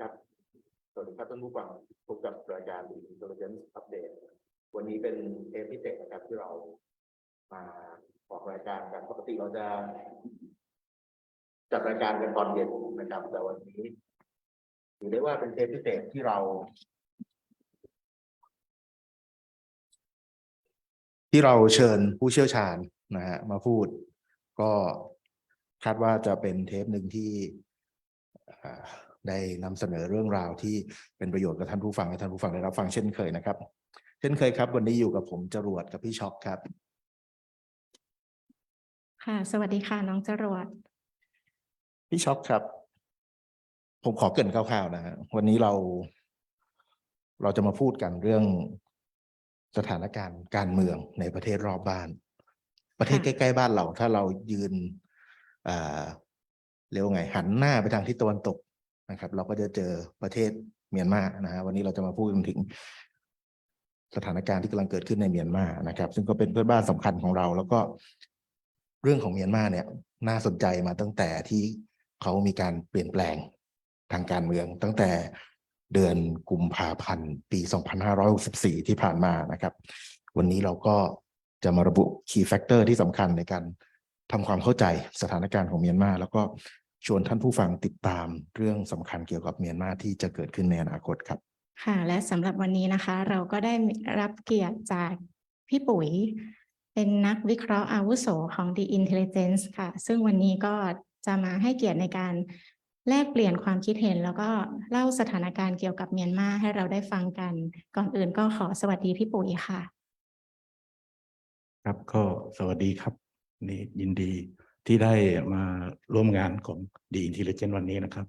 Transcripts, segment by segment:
ครับ สวัสดีครับท่านผู้ฟังพบกับรายการ The Intelligence Update วันนี้เป็นเทปพิเศษนะครับที่เรามาออกรายการกันปกติเราจะ จัดรายการกันตอนเย็นนะครับ แต่วันนี้ถือได้ว่าเป็นเทปพิเศษที่เรา ที่เราเชิญผู้เชี่ยวชาญนะฮะมาพูด ก็คาดว่าจะเป็นเทปหนึ่งที่ ได้นำเสนอเรื่องราวที่เป็นประโยชน์กับท่านผู้ฟังให้ท่านผู้ฟังได้รับฟังเช่นเคยนะครับ เช่นเคยครับ วันนี้อยู่กับผมจรวดกับพี่ช็อคครับ ค่ะ สวัสดีค่ะน้องจรวดพี่ช็อคครับ ผมขอเกรินคร่าวๆนะฮะวันนี้เรา เราจะมาพูดกันเรื่องสถานการณ์การเมืองในประเทศรอบบ้าน ประเทศใกค่ะล้ๆบ้านเรา ถ้าเรายืนอ่าเรียกว่าไงหันหน้าไปทางทิศตะวันตก นะครับ เราก็จะเจอประเทศเมียนมานะฮะวันนี้เราจะมาพูดถึงสถานการณ์ที่กำลังเกิดขึ้นในเมียนมานะครับ ซึ่งก็เป็นเพื่อนบ้านสำคัญของเรา แล้วก็เรื่องของเมียนมาเนี่ย น่าสนใจมาตั้งแต่ที่เขามีการเปลี่ยนแปลงทางการเมือง ตั้งแต่เดือนกุมภาพันธ์ปี 2564 ที่ผ่านมานะครับ วันนี้เราก็จะมาระบุ key factor ที่สำคัญในการทำความเข้าใจสถานการณ์ของเมียนมา แล้วก็ ชวนท่านผู้ฟังติดตามเรื่องสำคัญเกี่ยวกับเมียนมาที่จะเกิดขึ้นในอนาคตครับ ค่ะ และสำหรับวันนี้นะคะ เราก็ได้รับเกียรติจากพี่ปุ๋ย เป็นนักวิเคราะห์อาวุโสของ The Intelligence ค่ะ ซึ่งวันนี้ก็จะมาให้เกียรติในการแลกเปลี่ยนความคิดเห็น แล้วก็เล่าสถานการณ์เกี่ยวกับเมียนมาให้เราได้ฟังกัน ก่อนอื่นก็ขอสวัสดีพี่ปุ๋ยค่ะ ครับก็สวัสดีครับ นี่ยินดี ที่ได้มาร่วมงานของดีอินเทลเจนวันนี้นะครับ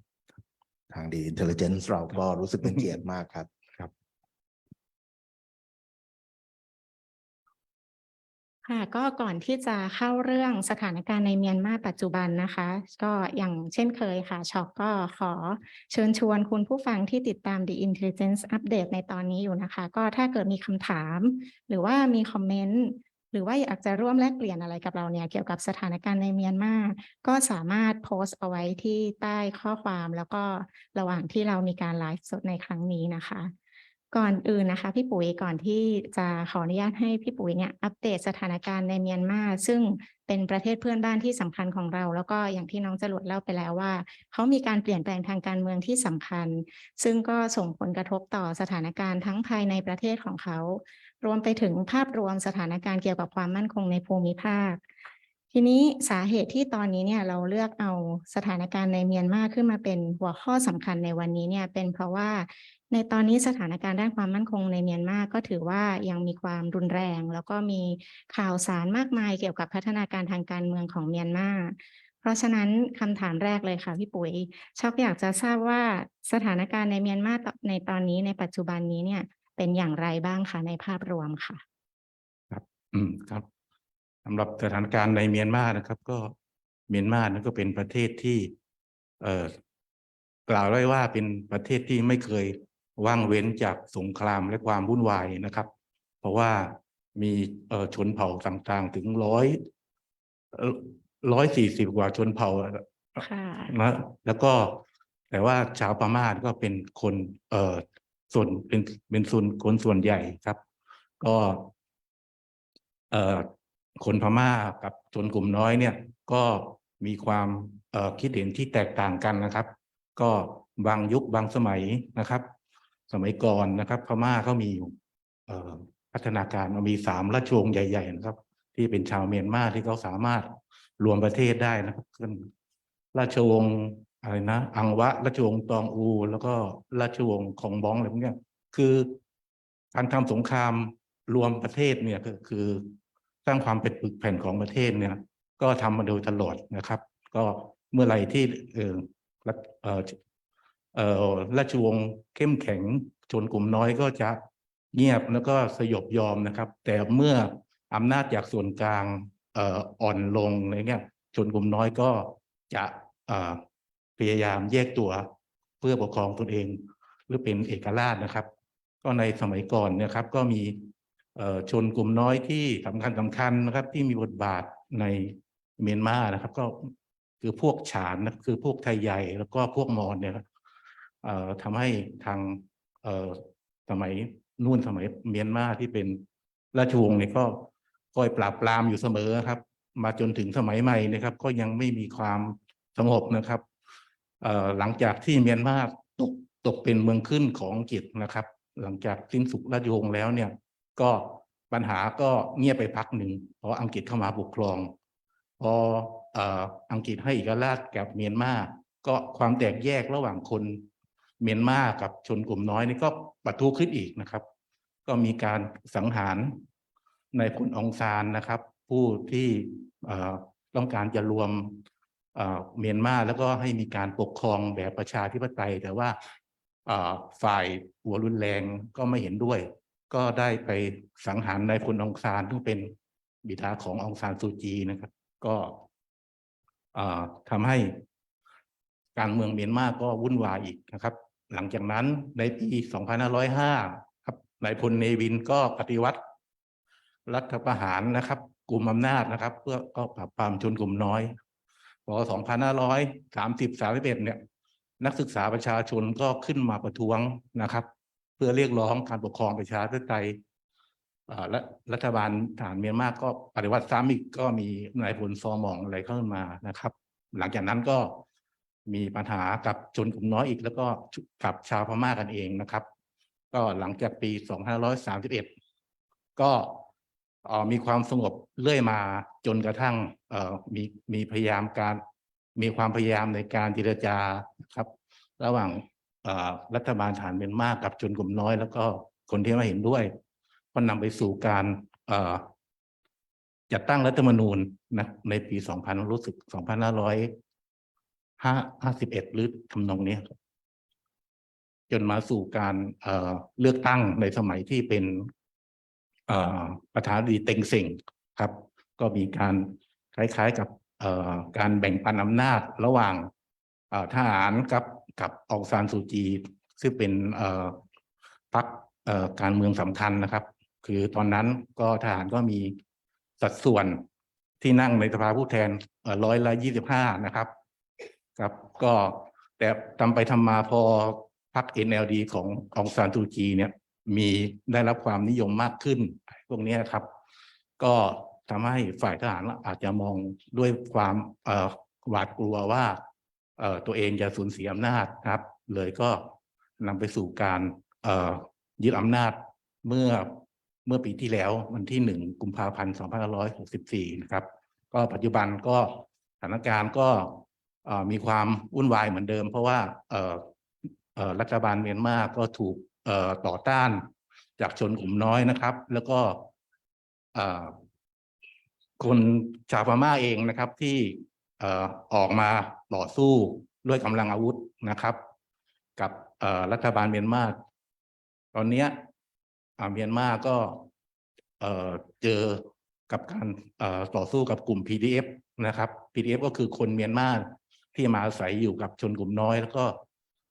ทางดี intelligence เราก็รู้สึกเป็นเกียรติมากครับครับค่ะก็ก่อนที่จะเข้าเรื่องสถานการณ์ในเมียนมาปัจจุบันนะคะ ก็อย่างเช่นเคยค่ะช็อกก็ขอเชิญชวนคุณผู้ฟังที่ติดตาม The Intelligence Update ในตอนนี้อยู่นะคะ ก็ถ้าเกิดมีคำถาม หรือว่ามีคอมเมนต์ หรือว่าอยากจะร่วมแลกเปลี่ยนอะไรกับเราเนี่ยเกี่ยวกับสถานการณ์ในเมียนมาก็สามารถโพสต์เอาไว้ที่ใต้ข้อความแล้วก็ระหว่างที่เรามีการไลฟ์สดในครั้งนี้นะคะ ก่อนอื่นนะคะ พี่ปุ๋ยก่อนที่จะขออนุญาตให้พี่ปุ๋ยเนี่ยอัปเดตสถานการณ์ในเมียนมาซึ่งเป็นประเทศเพื่อนบ้านที่สำคัญของเรา แล้วก็อย่างที่น้องจรวดเล่าไปแล้วว่า เขามีการเปลี่ยนแปลงทางการเมืองที่สำคัญ ซึ่งก็ส่งผลกระทบต่อสถานการณ์ทั้งภายในประเทศของเขา รวมไปถึงภาพรวมสถานการณ์เกี่ยวกับความมั่นคงในภูมิภาค ทีนี้สาเหตุที่ตอนนี้เนี่ยเราเลือกเอาสถานการณ์ในเมียนมาขึ้นมาเป็นหัวข้อสำคัญในวันนี้เนี่ยเป็นเพราะว่าในตอนนี้สถานการณ์ด้านความมั่นคงในเมียนมาก็ถือว่ายังมีความรุนแรง แล้วก็มีข่าวสารมากมายเกี่ยวกับพัฒนาการทางการเมืองของเมียนมาเพราะฉะนั้นคำถามแรกเลยค่ะพี่ปุ๋ยชอบอยากจะทราบว่าสถานการณ์ในเมียนมาในตอนนี้ในปัจจุบันนี้เนี่ย เป็นอย่างไรบ้างคะในภาพรวมค่ะอืมครับสำหรับสถานการณ์ในเมียนมานะครับ ก็เมียนมานั้นก็เป็นประเทศที่ เอ่อกล่าวได้ว่าเป็นประเทศที่ไม่เคยว่างเว้นจากสงครามและความวุ่นวายนะครับ เพราะว่ามีเอ่อชนเผ่าต่างๆถึงร้อยร้อยสี่สิบกว่าชนเผ่าค่ะนะแล้วก็แต่ว่าชาวพม่าก็เป็นคนเอ่อ ส่วนเป็นเป็นส่วนคนส่วนใหญ่ครับ ก็ เอ่อคนพม่ากับชนกลุ่มน้อยเนี่ย ก็มีความเอ่อคิดเห็นที่แตกต่างกันนะครับ ก็บางยุคบางสมัยนะครับ สมัยก่อนนะครับ พม่าเขามีอยู่เอ่อพัฒนาการมีสามราชวงศ์ใหญ่ ๆ นะครับ ที่เป็นชาวเมียนมาที่เขาสามารถรวมประเทศได้นะครับขึ้นราชวงศ์ อะไรนะ อังวะ ราชวงศ์ตองอู แล้วก็ราชวงศ์ของบ้องอะไรพวกนี้คือการทำสงครามรวมประเทศเนี่ยก็คือสร้างความเป็นปึกแผ่นของประเทศเนี่ย ก็ทำมาโดยตลอดนะครับ ก็เมื่อไหร่ที่เออเออเออราชวงศ์เข้มแข็งชนกลุ่มน้อยก็จะเงียบแล้วก็สยบยอมนะครับ แต่เมื่ออำนาจจากส่วนกลางเอ่ออ่อนลงอะไรเงี้ยชนกลุ่มน้อยก็จะเออ พยายามแยกตัวเพื่อปกครองตนเอง หรือเป็นเอกราชนะครับ ก็ในสมัยก่อนนะครับ ก็มีชนกลุ่มน้อยที่สำคัญสำคัญนะครับ ที่มีบทบาทในเมียนมานะครับ ก็คือพวกฉานนะคือพวกไทยใหญ่แล้วก็พวกมอญเนี่ยครับทำให้ทางสมัยนู่นสมัยเมียนมาที่เป็นราชวงศ์เนี่ยก็คอยปราบปรามอยู่เสมอครับ มาจนถึงสมัยใหม่นะครับ ก็ยังไม่มีความสงบนะครับ หลังจากที่เมียนมาตกตกเป็นเมืองขึ้นของอังกฤษนะครับ หลังจากสิ้นสุดราชวงศ์แล้วเนี่ยก็ปัญหาก็เงียบไปพักหนึ่งเพราะอังกฤษเข้ามาปกครอง พออ,อังกฤษให้เอกราชแก่เมียนมาก็ความแตกแยกระหว่างคนเมียนมากับชนกลุ่มน้อยนี่ก็ปะทุขึ้นอีกนะครับ ก็มีการสังหารในพลองซานนะครับ ผู้ที่ต้องการจะรวม เมียนมาแล้วก็ให้มีการปกครองแบบประชาธิปไตย แต่ว่าฝ่ายหัวรุนแรงก็ไม่เห็นด้วย ก็ได้ไปสังหารในพลองซานซึ่งเป็นบิดาขององซานซูจีนะครับ ก็ทำให้การเมืองเมียนมาก็วุ่นวายอีกนะครับ หลังจากนั้นในปี 2505 ครับนายพลเนวินก็ปฏิวัติ รัฐประหารนะครับ กลุ่มอำนาจนะครับ เพื่อก็ปราบปรามชนกลุ่มน้อย พอ2530 31เนี่ยนักศึกษาประชาชนก็ขึ้นมาประท้วงนะครับ เพื่อเรียกร้องการปกครองประชาธิปไตยและรัฐบาลทารเมียนมาก็ปฏิวัติซ้ำอีกก็มีนายพลซอมองอะไรเข้ามานะครับ หลังจากนั้นก็มีปัญหากับชนกลุ่มน้อยอีก แล้วก็กับชาวพม่ากันเองนะครับ ก็หลังจากปี 2531 ก็ มีความสงบเรื่อยมาจนกระทั่งมีมีพยายามการมีความพยายามในการเจรจาครับ ระหว่างรัฐบาลฐานเมียนมากับชนกลุ่มน้อย แล้วก็คนที่ไม่เห็นด้วยก็นำไปสู่การจัดตั้งรัฐธรรมนูญนะในปี 2000 รู้สึก 2551 หรือทำนองนี้จนมาสู่การเเลือกตั้งในสมัยที่เป็น ประธานดีเต็งเซ็งครับ ก็มีการคล้ายๆกับการแบ่งปันอำนาจระหว่างทหารกับกับองซานซูจี ซึ่งเป็นพรรคการเมืองสำคัญนะครับ คือตอนนั้นก็ทหารก็มีสัดส่วนที่นั่งในสภาผู้แทนร้อยละยี่สิบห้านะครับ ครับ ก็แต่ทำไปทำมาพอพรรค NLD ขององซานซูจีเนี่ย มีได้รับความนิยมมากขึ้น พวกนี้ยครับ ก็ทำให้ฝ่ายทหารอาจจะมองด้วยความหวาดกลัวว่าตัวเองจะสูญเสียอำนาจครับ เลยก็นำไปสู่การยึดอำนาจเมื่อเมื่อปีที่แล้ววันที่หนึ่งกุมภาพันธ์2564นะครับ ก็ปัจจุบันก็สถานการณ์ก็มีความวุ่นวายเหมือนเดิม เพราะว่ารัฐบาลเมียนมาก็ถูก ต่อต้านจากชนกลุ่มน้อยนะครับ แล้วก็คนชาวพม่าเองนะครับที่ออกมาต่อสู้ด้วยกำลังอาวุธนะครับ กับรัฐบาลเมียนมาตอนนี้เมียนมาก็เจอกับการเอ่อต่อสู้กับกลุ่ม PDF นะครับ PDF ก็คือคนเมียนมาที่มาอาศัยอยู่กับชนกลุ่มน้อย แล้วก็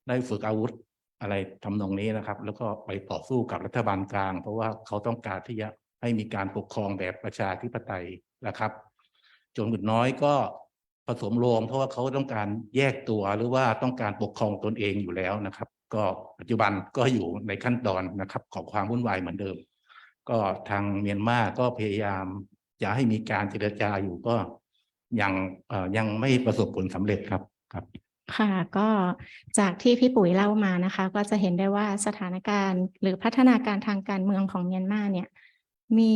ได้ฝึกอาวุธ อะไรทำนองนี้นะครับ แล้วก็ไปต่อสู้กับรัฐบาลกลาง เพราะว่าเขาต้องการที่จะให้มีการปกครองแบบประชาธิปไตยนะครับชนกลุ่มน้อยก็ผสมโรงเพราะว่าเขาต้องการแยกตัวหรือว่าต้องการปกครองตนเองอยู่แล้วนะครับ ก็ปัจจุบันก็อยู่ในขั้นตอนนะครับ ของความวุ่นวายเหมือนเดิม ก็ทางเมียนมาก็พยายามจะให้มีการเจรจาอยู่ก็ยังยังไม่ประสบผลสำเร็จครับครับ ค่ะก็จากที่พี่ปุ๋ยเล่ามานะคะ ก็จะเห็นได้ว่าสถานการณ์หรือพัฒนาการทางการเมืองของเมียนมาเนี่ยมี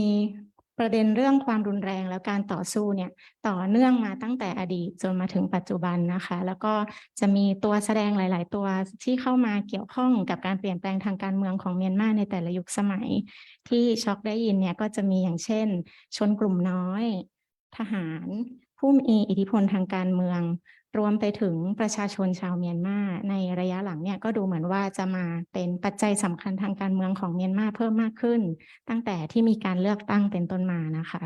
ประเด็นเรื่องความรุนแรงแล้วการต่อสู้เนี่ยต่อเนื่องมาตั้งแต่อดีตจนมาถึงปัจจุบันนะคะ แล้วก็จะมีตัวแสดงหลาย ๆ ตัวที่เข้ามาเกี่ยวข้องกับการเปลี่ยนแปลงทางการเมืองของเมียนมาในแต่ละยุคสมัย ที่ช็อกได้ยินเนี่ยก็จะมีอย่างเช่น ชนกลุ่มน้อย ทหาร ผู้มีอิทธิพลทางการเมือง รวมไปถึงประชาชนชาวเมียนมาในระยะหลังเนี่ยก็ดูเหมือนว่าจะมาเป็นปัจจัยสำคัญทางการเมืองของเมียนมาเพิ่มมากขึ้น ตั้งแต่ที่มีการเลือกตั้งเป็นต้นมานะคะ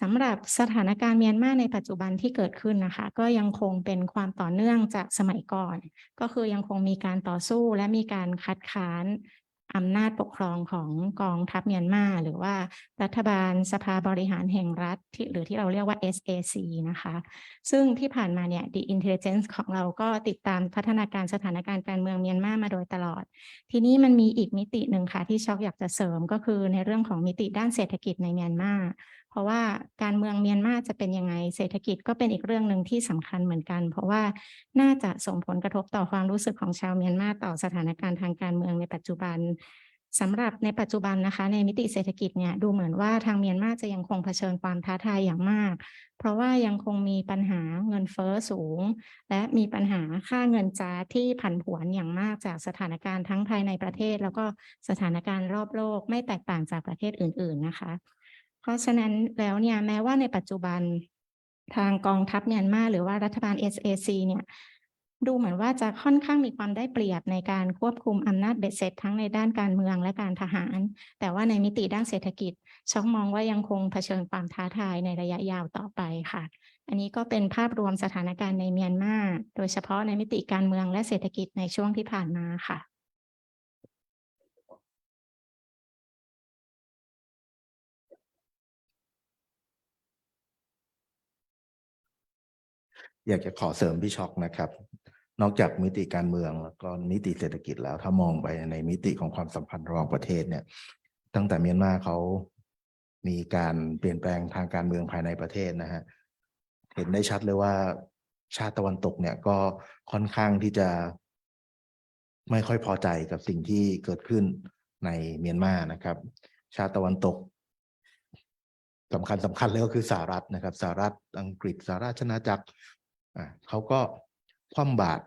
สำหรับสถานการณ์เมียนมาในปัจจุบันที่เกิดขึ้นนะคะ ก็ยังคงเป็นความต่อเนื่องจากสมัยก่อน ก็คือยังคงมีการต่อสู้และมีการคัดค้าน อำนาจปกครองของกองทัพเมียนมาหรือว่ารัฐบาลสภาบริหารแห่งรัฐที่หรือที่เราเรียกว่า SAC นะคะ ซึ่งที่ผ่านมาเนี่ย The Intelligence ของเราก็ติดตามพัฒนาการสถานการณ์การเมืองเมียนมามาโดยตลอด ทีนี้มันมีอีกมิติหนึ่งค่ะที่ช็อกอยากจะเสริมก็คือในเรื่องของมิติด้านเศรษฐกิจในเมียนมา เพราะว่าการเมืองเมียนมาจะเป็นยังไง เศรษฐกิจก็เป็นอีกเรื่องหนึ่งที่สำคัญเหมือนกัน เพราะว่าน่าจะส่งผลกระทบต่อความรู้สึกของชาวเมียนมาต่อสถานการณ์ทางการเมืองในปัจจุบันสำหรับในปัจจุบันนะคะในมิติเศรษฐกิจเนี่ยดูเหมือนว่าทางเมียนมาจะยังคงเผชิญความท้าทายอย่างมาก เพราะว่ายังคงมีปัญหาเงินเฟ้อสูง และมีปัญหาค่าเงินจาที่ผันผวนอย่างมากจากสถานการณ์ทั้งภายในประเทศ แล้วก็สถานการณ์รอบโลกไม่แตกต่างจากประเทศอื่น ๆนะคะ เพราะฉะนั้นแล้วเนี่ยแม้ว่าในปัจจุบันทางกองทัพเมียนมาหรือว่ารัฐบาล SAC เนี่ยดูเหมือนว่าจะค่อนข้างมีความได้เปรียบในการควบคุมอำนาจเบ็ดเสร็จทั้งในด้านการเมืองและการทหาร แต่ว่าในมิติด้านเศรษฐกิจช็อกมองว่ายังคงเผชิญความท้าทายในระยะยาวต่อไปค่ะ อันนี้ก็เป็นภาพรวมสถานการณ์ในเมียนมาโดยเฉพาะในมิติการเมืองและเศรษฐกิจในช่วงที่ผ่านมาค่ะ อยากจะขอเสริมพี่ช็อกนะครับ นอกจากมิติการเมืองแล้วก็มิติเศรษฐกิจแล้ว ถ้ามองไปในมิติของความสัมพันธ์ระหว่างประเทศเนี่ย ตั้งแต่เมียนมาเขามีการเปลี่ยนแปลงทางการเมืองภายในประเทศนะฮะเห็นได้ชัดเลยว่าชาติตะวันตกเนี่ยก็ค่อนข้างที่จะไม่ค่อยพอใจกับสิ่งที่เกิดขึ้นในเมียนมานะครับ ชาติตะวันตกสำคัญสำคัญเลยก็คือสหรัฐนะครับสหรัฐอังกฤษสหราชอาณาจักร เขาก็คว่ำบาตร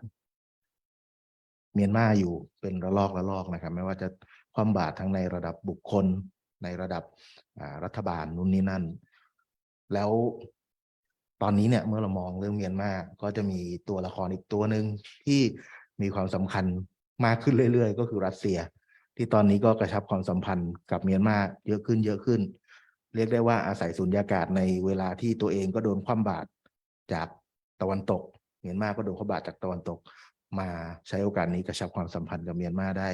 เมียนมาอยู่เป็นระลอกระลอกนะครับ ไม่ว่าจะคว่ำบาตรทั้งในระดับบุคคลในระดับรัฐบาลนู่นนี่นั่น แล้วตอนนี้เนี่ยเมื่อเรามองเรื่องเมียนมาก็จะมีตัวละครอีกตัวหนึ่งที่มีความสำคัญมากขึ้นเรื่อยๆ ก็คือรัสเซีย ที่ตอนนี้ก็กระชับความสัมพันธ์กับเมียนมาเยอะขึ้นเยอะขึ้น เรียกได้ว่าอาศัยสุญญากาศในเวลาที่ตัวเองก็โดนคว่ำบาตรจาก ตะวันตก เมียนมาก็โดนคว่ำบาตรจากตะวันตก มาใช้โอกาสนี้กระชับความสัมพันธ์กับเมียนมาได้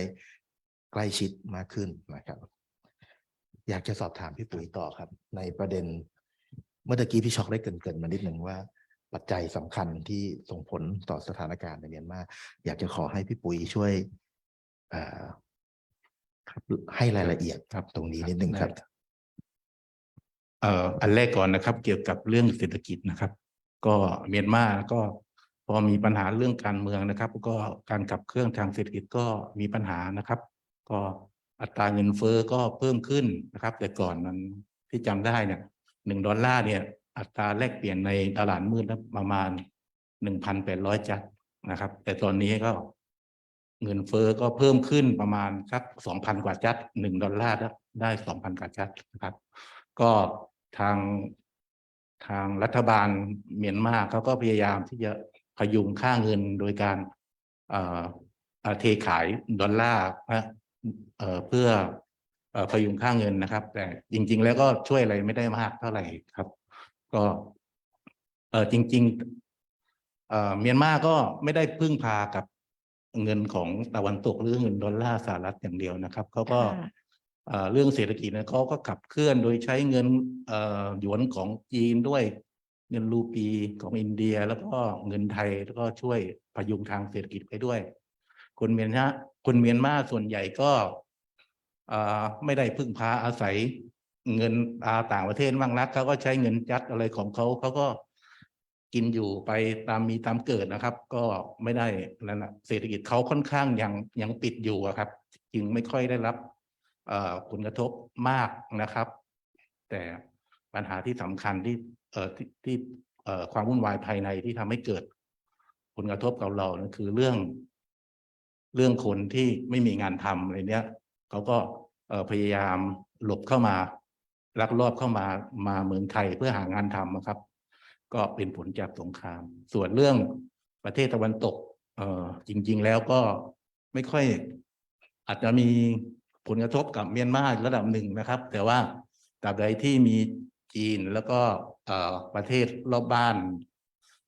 ใกล้ชิดมากขึ้นนะครับ อยากจะสอบถามพี่ปุ๋ยต่อครับ ในประเด็น เมื่อกี้พี่ช็อกได้เกรินๆมานิดหนึ่งว่า ปัจจัยสำคัญที่ส่งผลต่อสถานการณ์ในเมียนมาอยากจะขอให้พี่ปุ๋ยช่วยให้รายละเอียดครับ ตรงนี้นิดหนึ่งครับเอ่ออันแรกก่อนนะครับ เกี่ยวกับเรื่องเศรษฐกิจนะครับ ก็เมียนมาก็พอมีปัญหาเรื่องการเมืองนะครับ ก็การขับเคลื่อนทางเศรษฐกิจก็มีปัญหานะครับ ก็อัตราเงินเฟ้อก็เพิ่มขึ้นนะครับ แต่ก่อนมันที่จำได้เนี่ยหนึ่งดอลลาร์เนี่ย อัตราแลกเปลี่ยนในตลาดมืดประมาณหนึ่งพันแปดร้อยจัดนะครับ แต่ตอนนี้ก็เงินเฟ้อก็เพิ่มขึ้นประมาณสักสองพันกว่าจัดหนึ่งดอลลาร์ได้สองพันกว่าจัดนะครับ ก็ทาง ทางรัฐบาลเมียนมาเขาก็พยายามที่จะพยุงค่าเงินโดยการเทขายดอลลาร์นะเพื่ออพยุงค่าเงินนะครับ แต่จริง ๆ แล้วก็ช่วยอะไรไม่ได้มากเท่าไหร่ครับ ก็จริง ๆ เมียนมาก็ไม่ได้พึ่งพากับเงินของตะวันตกหรือเงินดอลลาร์สหรัฐอย่างเดียวนะครับเขาก็ เรื่องเศรษฐกิจเนี่ยเขาก็ขับเคลื่อนโดยใช้เงินหยวนของจีนด้วยเงินรูปีของอินเดียแล้วก็เงินไทยแล้วก็ช่วยพยุงทางเศรษฐกิจไปด้วย คนเมียนมาคนเมียนมาส่วนใหญ่ก็ไม่ได้พึ่งพาอาศัยเงินอาต่างประเทศบ้างนักเขาก็ใช้เงินจัดอะไรของเขาเขาก็กินอยู่ไปตามมีตามเกิดนะครับ ก็ไม่ได้แล้วนะเศรษฐกิจเขาค่อนข้างยังยังปิดอยู่ครับ จึงไม่ค่อยได้รับ ผลกระทบมากนะครับ แต่ปัญหาที่สำคัญที่เอ่อที่ที่เอ่อความวุ่นวายภายในที่ทำให้เกิด ผลกระทบกับเรานั่นคือเรื่อง เรื่องคนที่ไม่มีงานทำอะไรเนี้ยเขาก็พยายามหลบเข้ามาลักลอบเข้ามามาเมืองไทยเพื่อหางานทำนะครับ ก็เป็นผลจากสงคราม ส่วนเรื่องประเทศตะวันตก เอ่อจริง ๆ แล้วก็ไม่ค่อยอาจจะมี ผลกระทบกับเมียนมาระดับหนึ่งนะครับ แต่ว่าตราบใดที่มีจีนแล้วก็ประเทศรอบบ้าน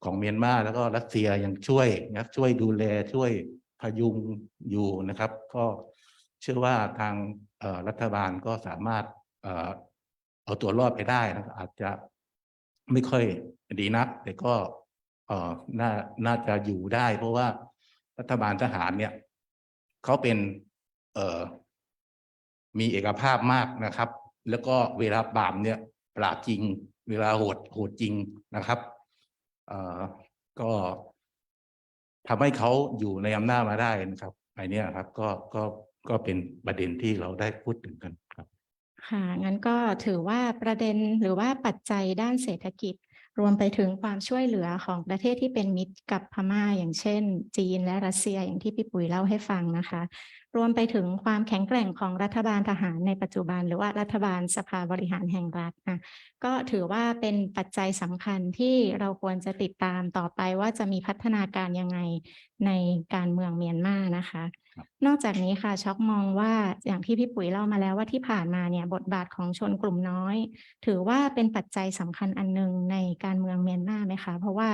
ของเมียนมาแล้วก็รัสเซียยังช่วยนะช่วยดูแลช่วยพยุงอยู่นะครับ ก็เชื่อว่าทางรัฐบาลก็สามารถเอาตัวรอดไปได้นะอาจจะไม่ค่อยดีนัก แต่ก็น่าน่าจะอยู่ได้ เพราะว่ารัฐบาลทหารเนี่ยเขาเป็นเมีเอกภาพมากนะครับ แล้วก็เวลาปราบเนี่ยปราบจริง เวลาโหดโหดจริงนะครับก็ทำให้เขาอยู่ในอำนาจมาได้นะครับไอเนี้ยครับก็ก็ก็เป็นประเด็นที่เราได้พูดถึงกันครับค่ะงั้นก็ถือว่าประเด็นหรือว่าปัจจัยด้านเศรษฐกิจ รวมไปถึงความช่วยเหลือของประเทศที่เป็นมิตรกับพม่าอย่างเช่น จีนและรัสเซียอย่างที่พี่ปุ๋ยเล่าให้ฟังนะคะ รวมไปถึงความแข็งแกร่งของรัฐบาลทหารในปัจจุบัน หรือว่ารัฐบาลสภาบริหารแห่งรัฐนะก็ถือว่าเป็นปัจจัยสำคัญที่เราควรจะติดตามต่อไปว่าจะมีพัฒนาการยังไงในการเมืองเมียนมานะคะครับนอกจากนี้ค่ะช็อกมองว่าอย่างที่พี่ปุ๋ยเล่ามาแล้วว่าที่ผ่านมาเนี่ยบทบาทของชนกลุ่มน้อย ถือว่าเป็นปัจจัยสำคัญอันหนึ่งในการเมืองเมียนมาไหมคะ เพราะว่า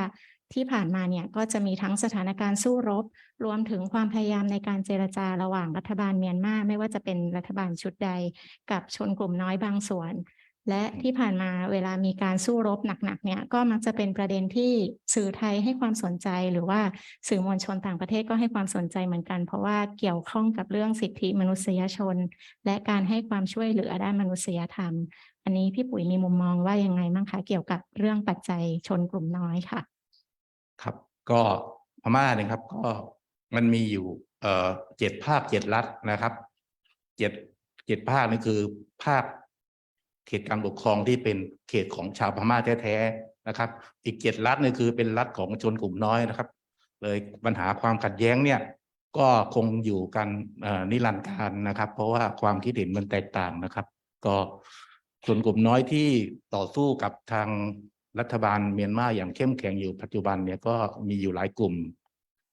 ที่ผ่านมาเนี่ยก็จะมีทั้งสถานการณ์สู้รบ รวมถึงความพยายามในการเจรจาระหว่างรัฐบาลเมียนมาไม่ว่าจะเป็นรัฐบาลชุดใด กับชนกลุ่มน้อยบางส่วน และที่ผ่านมาเวลามีการสู้รบหนักๆเนี่ยก็มักจะเป็นประเด็นที่สื่อไทยให้ความสนใจหรือว่าสื่อมวลชนต่างประเทศก็ให้ความสนใจเหมือนกัน เพราะว่าเกี่ยวข้องกับเรื่องสิทธิมนุษยชน และการให้ความช่วยเหลือด้านมนุษยธรรม อันนี้พี่ปุ๋ยมีมุมมองว่ายังไงบ้างคะเกี่ยวกับเรื่องปัจจัยชนกลุ่มน้อยค่ะ ครับ ก็พม่าเนี่ยครับ ก็มันมีอยู่เอ่อเจ็ดภาคเจ็ดรัฐนะครับเจ็ดเจ็ดภาคนี่คือภาคเขตการปกครองที่เป็นเขตของชาวพม่าแท้ๆนะครับ อีกเจ็ดรัฐนี่คือเป็นรัฐของชนกลุ่มน้อยนะครับ เลยปัญหาความขัดแย้งเนี่ย ก็คงอยู่กันนิรันดร์การนะครับ เพราะว่าความคิดเห็นมันแตกต่างนะครับ ก็ชนกลุ่มน้อยที่ต่อสู้กับทาง รัฐบาลเมียนมาอย่างเข้มแข็งอยู่ปัจจุบันเนี่ยก็มีอยู่หลายกลุ่ม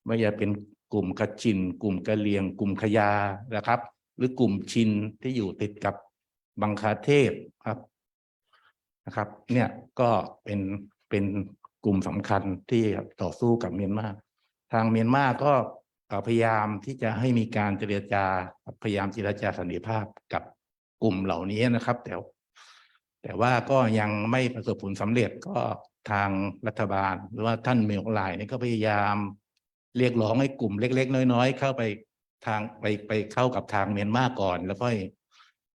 ไม่ว่าจะเป็นกลุ่มกระจิน กลุ่มกะเหรียง กลุ่มขยานะครับ หรือกลุ่มชินที่อยู่ติดกับบังคาเทศครับนะครับ เนี่ยก็เป็นเป็นกลุ่มสำคัญที่ต่อสู้กับเมียนมาทางเมียนมาก็พยายามที่จะให้มีการเจรจาพยายามเจรจาสันติภาพกับกลุ่มเหล่านี้นะครับ แต่ แต่ว่าก็ยังไม่ประสบผลสำเร็จก็ทางรัฐบาล หรือว่าท่านเมียงลายนี่ก็พยายาม เรียกร้องให้กลุ่มเล็ก ๆ น้อย ๆ เข้าไปทางไปไปเข้ากับทางเมียนมาก่อน แล้วก็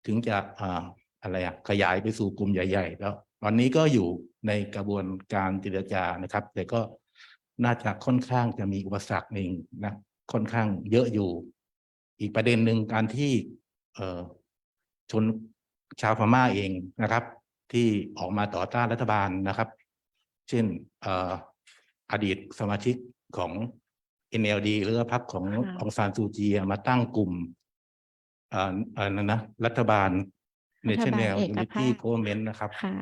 ถึงจะอ่าอะไรอะขยายไปสู่กลุ่มใหญ่ ๆ แล้ว ตอนนี้ก็อยู่ในกระบวนการเจรจานะครับ แต่ก็น่าจะค่อนข้างจะมีอุปสรรคหนึ่งนะค่อนข้างเยอะอยู่ อีกประเด็นหนึ่งการที่ เอ่อชน ชาวพม่าเองนะครับ ที่ออกมาต่อต้านรัฐบาลนะครับ เช่นเอ่ออดีตสมาชิกของ NLD หรือว่าพรรคของค่ะองซานซูจีมาตั้งกลุ่มเอ่อเอ่อนั่นนะรัฐบาลรัฐบาล National เอกภาพ Unity Government นะครับค่ะ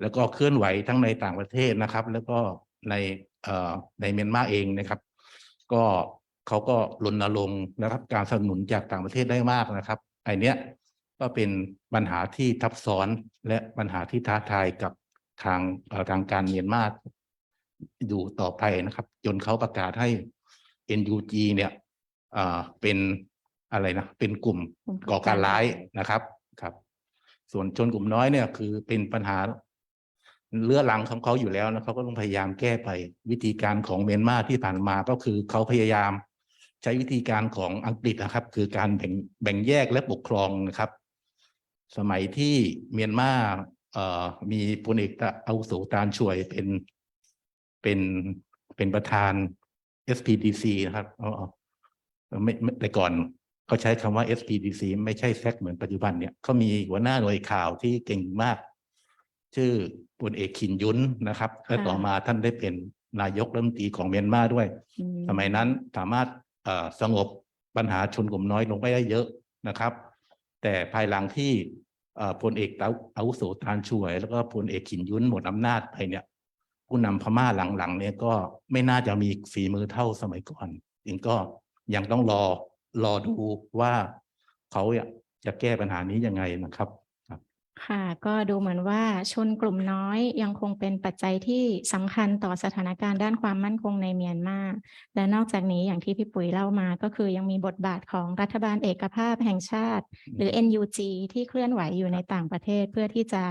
แล้วก็เคลื่อนไหวทั้งในต่างประเทศนะครับ แล้วก็ในเอ่อในเมียนมาเองนะครับ ก็เขาก็รณรงค์นะครับ การสนับสนุนจากต่างประเทศได้มากนะครับไอเนี้ย ก็เป็นปัญหาที่ทับซ้อนและปัญหาที่ท้าทายกับทางเอ่อทางการเมียนมาอยู่ต่อไปนะครับ จนเขาประกาศให้ NUG เนี่ยอ่าเป็นอะไรนะเป็นกลุ่มกลุ่มก่ก่ออการการร้ายร้ายนะครับครับ ส่วนชนกลุ่มน้อยเนี่ย คือเป็นปัญหาเลื้อรังของเขาอยู่แล้วนะเขาก็ต้องพยายามแก้ไป วิธีการของเมียนมาที่ผ่านมาก็คือเขาพยายามใช้วิธีการของอังกฤษนะครับ คือการแบ่งแบ่งแยกและปกครองนะครับ สมัยที่เมียนมาเอ่อมีพลเอกอาวุโสตานช่วยเป็นเป็นเป็นประธาน SPDC นะครับเอาเอาเอาไม่ไม่แต่ก่อนเขาใช้คำว่า SPDC ไม่ใช่แซกเหมือนปัจจุบันเนี่ยเขามีหัวหน้าหน่วยข่าวที่เก่งมาก ชื่อพลเอกขินยุนนะครับ และต่อมาท่านได้เป็นนายกรัฐมนตรีของเมียนมาด้วยอืมสมัยนั้นสามารถเอ่อสงบปัญหาชนกลุ่มน้อยลงไปได้เยอะนะครับ แต่ภายหลังที่เอ่อพลเอกอาวุโสตานช่วย แล้วก็พลเอกขินยุนหมดอำนาจไปเนี่ย ผู้นำพม่าหลังๆเนี่ยก็ไม่น่าจะมีฝีมือเท่าสมัยก่อนจึงก็ยังต้องรอรอดูว่าเขาจะแก้ปัญหานี้ยังไงนะครับ ค่ะ ก็ดูเหมือนว่าชนกลุ่มน้อยยังคงเป็นปัจจัยที่สำคัญต่อสถานการณ์ด้านความมั่นคงในเมียนมา และนอกจากนี้อย่างที่พี่ปุ๋ยเล่ามาก็คือยังมีบทบาทของรัฐบาลเอกภาพแห่งชาติ หรือ NUG ที่เคลื่อนไหวอยู่ในต่างประเทศ เพื่อที่จะ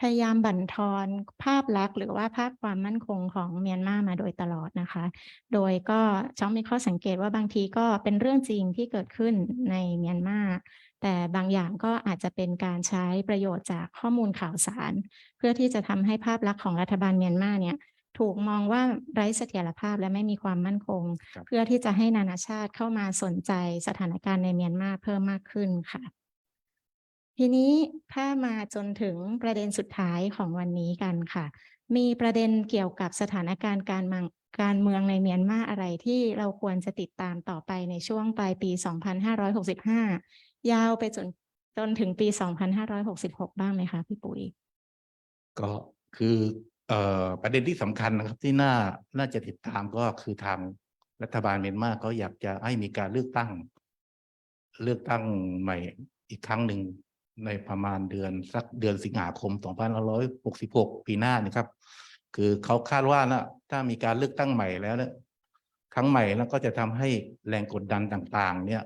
พยายามบั่นทอนภาพลักษณ์หรือว่าภาพความมั่นคงของเมียนมามาโดยตลอดนะคะ โดยก็จ้องมีข้อสังเกตว่าบางทีก็เป็นเรื่องจริงที่เกิดขึ้นในเมียนมา แต่บางอย่างก็อาจจะเป็นการใช้ประโยชน์จากข้อมูลข่าวสาร เพื่อที่จะทำให้ภาพลักษณ์ของรัฐบาลเมียนมาเนี่ยถูกมองว่าไร้เสถียรภาพและไม่มีความมั่นคงครับเพื่อที่จะให้นานาชาติเข้ามาสนใจสถานการณ์ในเมียนมาเพิ่มมากขึ้นค่ะ ทีนี้ถ้ามาจนถึงประเด็นสุดท้ายของวันนี้กันค่ะ มีประเด็นเกี่ยวกับสถานการณ์การเมืองการเมืองในเมียนมาอะไรที่เราควรจะติดตามต่อไปในช่วงปลายปี 2565 ยาวไปจนจนถึงปี 2566 บ้างไหมคะพี่ปุ๋ย ก็คือเอ่อประเด็นที่สำคัญนะครับที่น่าน่าจะติดตามก็คือทางรัฐบาลเมียนมาก็อยากจะให้มีการเลือกตั้ง เลือกตั้งใหม่อีกครั้งหนึ่งในประมาณเดือนสักเดือนสิงหาคม 2566 ปีหน้านี่ครับ คือเขาคาดว่านะถ้ามีการเลือกตั้งใหม่แล้วเนี่ยครั้งใหม่แล้วก็จะทำให้แรงกดดันต่าง ๆ เนี่ย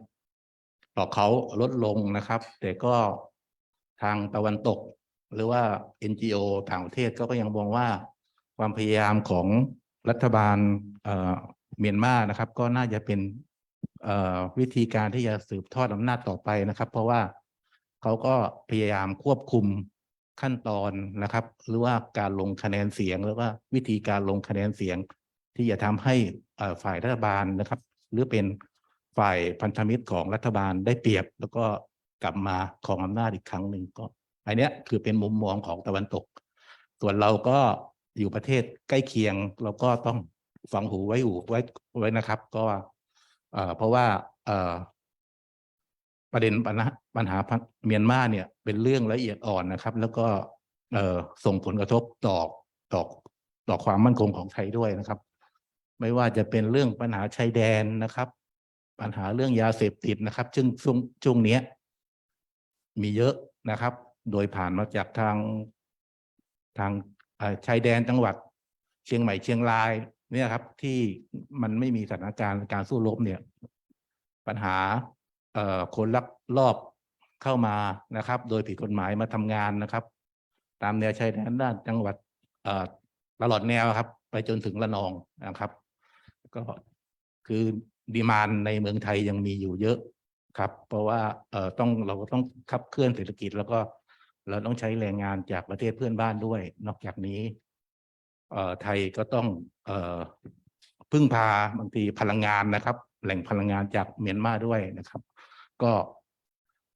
ต่อเขาลดลงนะครับ แต่ก็ทางตะวันตก หรือว่า NGO ต่างประเทศก็ยังมองว่า ความพยายามของรัฐบาลเมียนมานะครับ ก็น่าจะเป็นวิธีการที่จะสืบทอดอำนาจต่อไปนะครับ เพราะว่าเขาก็พยายามควบคุมขั้นตอนนะครับ หรือว่าการลงคะแนนเสียงหรือว่าวิธีการลงคะแนนเสียง ที่จะทำให้ฝ่ายรัฐบาลนะครับ หรือเป็น ฝ่ายพันธมิตรของรัฐบาลได้เปรียบ แล้วก็กลับมาของอำนาจอีกครั้งหนึ่งก็อันนี้คือเป็นมุมมองของตะวันตก ส่วนเราก็อยู่ประเทศใกล้เคียงเราก็ต้องฟังหูไว้หูไว้ไว้นะครับ ก็เพราะว่าประเด็นปัญหาปัญหาเมียนมาเนี่ยเป็นเรื่องละเอียดอ่อนนะครับ แล้วก็ส่งผลกระทบต่อต่อต่อความมั่นคงของไทยด้วยนะครับ ไม่ว่าจะเป็นเรื่องปัญหาชายแดนนะครับ ปัญหาเรื่องยาเสพติดนะครับ ซึ่งช่วงช่วงนี้มีเยอะนะครับ โดยผ่านมาจากทางทางชายแดนจังหวัด เชียงใหม่เชียงรายเนี่ยครับ ที่มันไม่มีสถานการณ์การสู้รบเนี่ย ปัญหาคนลักลอบเข้ามานะครับ โดยผิดกฎหมายมาทำงานนะครับ ตามแนวชายแดนด้านจังหวัดตลอดแนวครับ ไปจนถึงระนองนะครับ ก็คือ ดีมานในเมืองไทยยังมีอยู่เยอะครับ เพราะว่าเอ่อต้องเราก็ต้องขับเคลื่อนเศรษฐกิจ แล้วก็เราต้องใช้แรงงานจากประเทศเพื่อนบ้านด้วย นอกจากนี้ เอ่อไทยก็ต้อง เอ่อพึ่งพาบางทีพลังงานนะครับ แหล่งพลังงานจากเมียนมาด้วยนะครับ ก็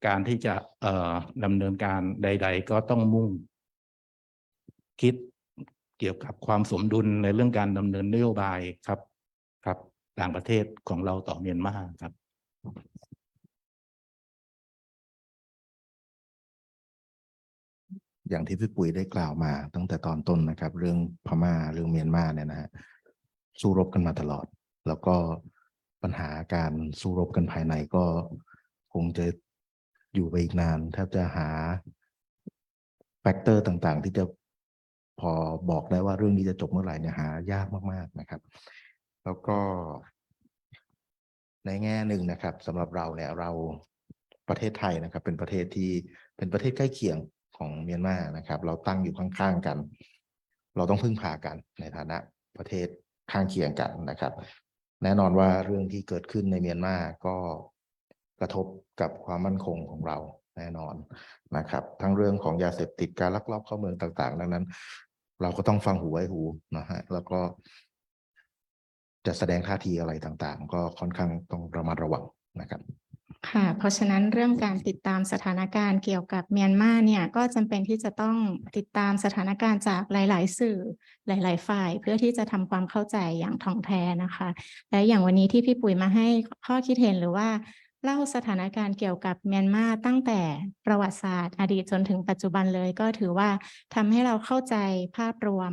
การที่จะเอ่อดำเนินการใด ๆ ก็ต้องมุ่ง คิดเกี่ยวกับความสมดุลในเรื่องการดำเนินนโยบายครับครับ ต่างประเทศของเราต่อเมียนมาครับอย่างที่พี่ปุ๋ยได้กล่าวมาตั้งแต่ตอนต้นนะครับ เรื่องพม่าเรื่องเมียนมาเนี่ยนะฮะสู้รบกันมาตลอด แล้วก็ปัญหาการสู้รบกันภายในก็คงจะอยู่ไปอีกนานแทบจะหาแฟกเตอร์ต่างๆ ที่จะพอบอกได้ว่าเรื่องนี้จะจบเมื่อไหร่เนี่ยหายากมากๆนะครับ แล้วก็ในแง่หนึ่งนะครับสำหรับเราเนี่ยเราประเทศไทยนะครับ เป็นประเทศที่เป็นประเทศใกล้เคียงของเมียนมานะครับ เราตั้งอยู่ข้างๆกัน เราต้องพึ่งพากันในฐานะประเทศข้างเคียงกันนะครับ แน่นอนว่าเรื่องที่เกิดขึ้นในเมียนมาก็กระทบกับความมั่นคงของเราแน่นอนนะครับ ทั้งเรื่องของยาเสพติดการลักลอบเข้าเมืองต่าง ๆ ดังนั้น เราก็ต้องฟังหูไว้หูนะฮะแล้วก็ จะแสดงท่าทีอะไรต่างๆ ก็ค่อนข้างต้องระมัดระวังนะครับค่ะ เพราะฉะนั้นเรื่องการติดตามสถานการณ์เกี่ยวกับเมียนมาเนี่ยก็จำเป็นที่จะต้องติดตามสถานการณ์จากหลาย ๆ สื่อหลาย ๆ ฝ่าย เพื่อที่จะทำความเข้าใจอย่างท่องแท้นะคะ และอย่างวันนี้ที่พี่ปุ๋ยมาให้ข้อคิดเห็นหรือว่าเล่าสถานการณ์เกี่ยวกับเมียนมาตั้งแต่ประวัติศาสตร์ อดีตจนถึงปัจจุบันเลย ก็ถือว่าทำให้เราเข้าใจภาพรวม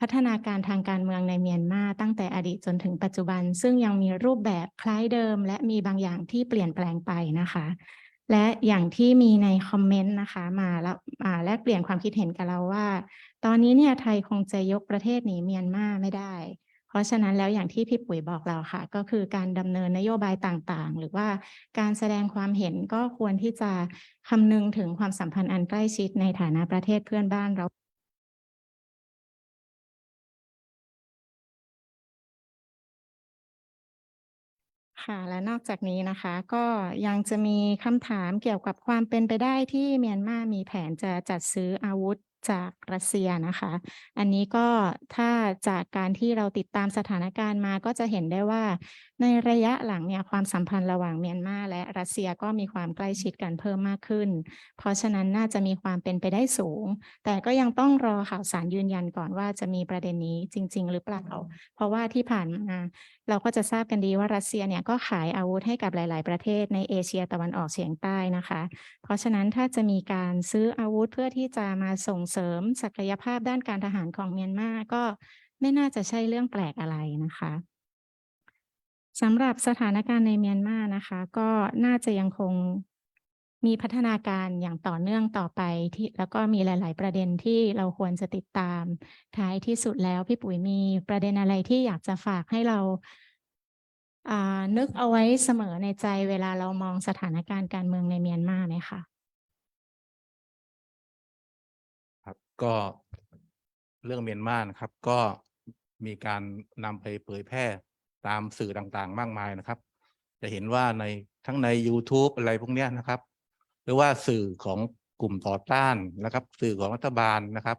พัฒนาการทางการเมืองในเมียนมาตั้งแต่อดีตจนถึงปัจจุบัน ซึ่งยังมีรูปแบบคล้ายเดิม และมีบางอย่างที่เปลี่ยนแปลงไปนะคะ และอย่างที่มีในคอมเมนต์นะคะมาแล้วอ่าแลกเปลี่ยนความคิดเห็นกับเราว่า ตอนนี้เนี่ยไทยคงจะยกประเทศหนีเมียนมาไม่ได้ เพราะฉะนั้นแล้วอย่างที่พี่ปุ๋ยบอกเราค่ะ ก็คือการดำเนินนโยบายต่างๆ หรือว่าการแสดงความเห็นก็ควรที่จะคำนึงถึงความสัมพันธ์อันใกล้ชิดในฐานะประเทศเพื่อนบ้านเรา ค่ะและนอกจากนี้นะคะ ก็ยังจะมีคำถามเกี่ยวกับความเป็นไปได้ที่เมียนมามีแผนจะจัดซื้ออาวุธ จากรัสเซียนะคะ อันนี้ก็ถ้าจากการที่เราติดตามสถานการณ์มาก็จะเห็นได้ว่า ในระยะหลังเนี่ยความสัมพันธ์ระหว่างเมียนมาและรัสเซียก็มีความใกล้ชิดกันเพิ่มมากขึ้น เพราะฉะนั้นน่าจะมีความเป็นไปได้สูง แต่ก็ยังต้องรอข่าวสารยืนยันก่อนว่าจะมีประเด็นนี้จริง ๆ หรือเปล่า เพราะว่าที่ผ่านมาเราก็จะทราบกันดีว่ารัสเซียเนี่ยก็ขายอาวุธให้กับหลาย ๆ ประเทศในเอเชียตะวันออกเฉียงใต้นะคะ เพราะฉะนั้นถ้าจะมีการซื้ออาวุธเพื่อที่จะมาส่งเสริมศักยภาพด้านการทหารของเมียนมาก็ไม่น่าจะใช่เรื่องแปลกอะไรนะคะสำหรับสถานการณ์ในเมียนมานะคะ ก็น่าจะยังคงมีพัฒนาการอย่างต่อเนื่องต่อไปที่แล้วก็มีหลาย ๆ ประเด็นที่เราควรจะติดตาม ท้ายที่สุดแล้วพี่ปุ๋ยมีประเด็นอะไรที่อยากจะฝากให้เราานึกเอาไว้เสมอในใจเวลาเรามองสถานการณ์การเมืองในเมียนมาไหมคะ ก็เรื่องเมียนมานะครับ ก็มีการนำไปเผยแพร่ตามสื่อต่างๆ มากมายนะครับ จะเห็นว่าในทั้งใน YouTube อะไรพวกเนี้ยนะครับ หรือว่าสื่อของกลุ่มต่อต้านนะครับ สื่อของรัฐบาลนะครับ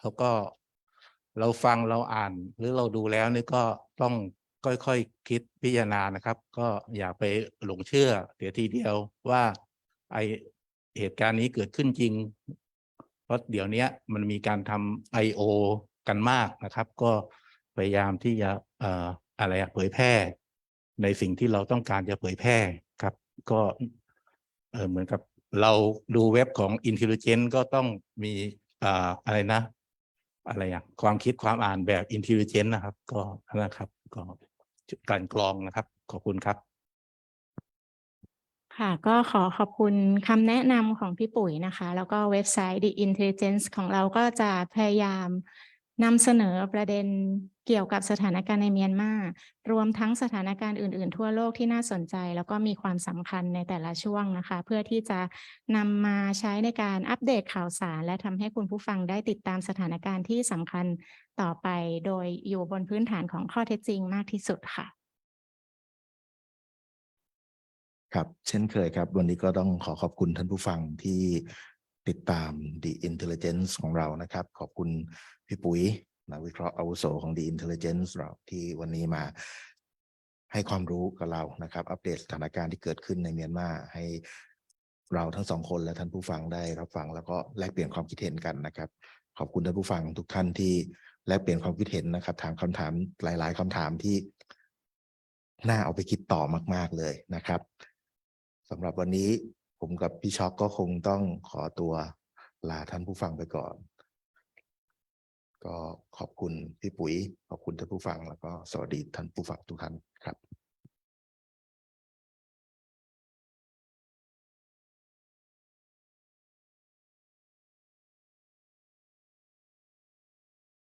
แล้วก็เราฟังเราอ่านหรือเราดูแล้วนี่ก็ต้องค่อยๆคคิดพิจารณานะครับ ก็อย่าไปหลงเชื่อเดี๋ยวทีเดียวว่าไอเหตุการณ์นี้เกิดขึ้นจริง เพราะเดี๋ยวนี้มันมีการทำ I.O. กันมากนะครับ ก็พยายามที่จะเอ่ออะไรอะเผยแพร่ ในสิ่งที่เราต้องการจะเผยแพร่ครับ ก็เเหมือนกับเราดูเว็บของ Intelligence ก็ต้องมีออะไรนะ อะไรอะความคิดความอ่านแบบ Intelligence นะครับ ก็นะครับ ก็กลั่นกรองนะครับ ขอบคุณครับ ค่ะก็ขอขอบคุณคำแนะนำของพี่ปุ๋ยนะคะ แล้วก็เว็บไซต์ The Intelligence ของเราก็จะพยายามนำเสนอประเด็นเกี่ยวกับสถานการณ์ในเมียนมารวมทั้งสถานการณ์อื่น ๆ ทั่วโลกที่น่าสนใจ แล้วก็มีความสำคัญในแต่ละช่วงนะคะ เพื่อที่จะนำมาใช้ในการอัปเดตข่าวสาร และทำให้คุณผู้ฟังได้ติดตามสถานการณ์ที่สำคัญต่อไป โดยอยู่บนพื้นฐานของข้อเท็จจริงมากที่สุดค่ะ ครับ เช่นเคยครับ วันนี้ก็ต้องขอขอบคุณท่านผู้ฟังที่ติดตาม The Intelligence ของเรานะครับ ขอบคุณพี่ปุ๋ยนักวิเคราะห์อาวุโสของ The Intelligence เราที่วันนี้มาให้ความรู้กับเรานะครับ อัปเดตสถานการณ์ที่เกิดขึ้นในเมียนมาให้เราทั้งสองคนและท่านผู้ฟังได้รับฟัง แล้วก็แลกเปลี่ยนความคิดเห็นกันนะครับ ขอบคุณท่านผู้ฟังทุกท่านที่แลกเปลี่ยนความคิดเห็นนะครับ ถามคำถามหลาย ๆคำถามที่น่าเอาไปคิดต่อมาก ๆ เลยนะครับ สำหรับวันนี้ผมกับพี่ช็อกก็คงต้องขอตัวลาท่านผู้ฟังไปก่อน ก็ขอบคุณพี่ปุ๋ย ขอบคุณท่านผู้ฟังแล้วก็สวัสดีท่านผู้ฟังทุกท่านครับ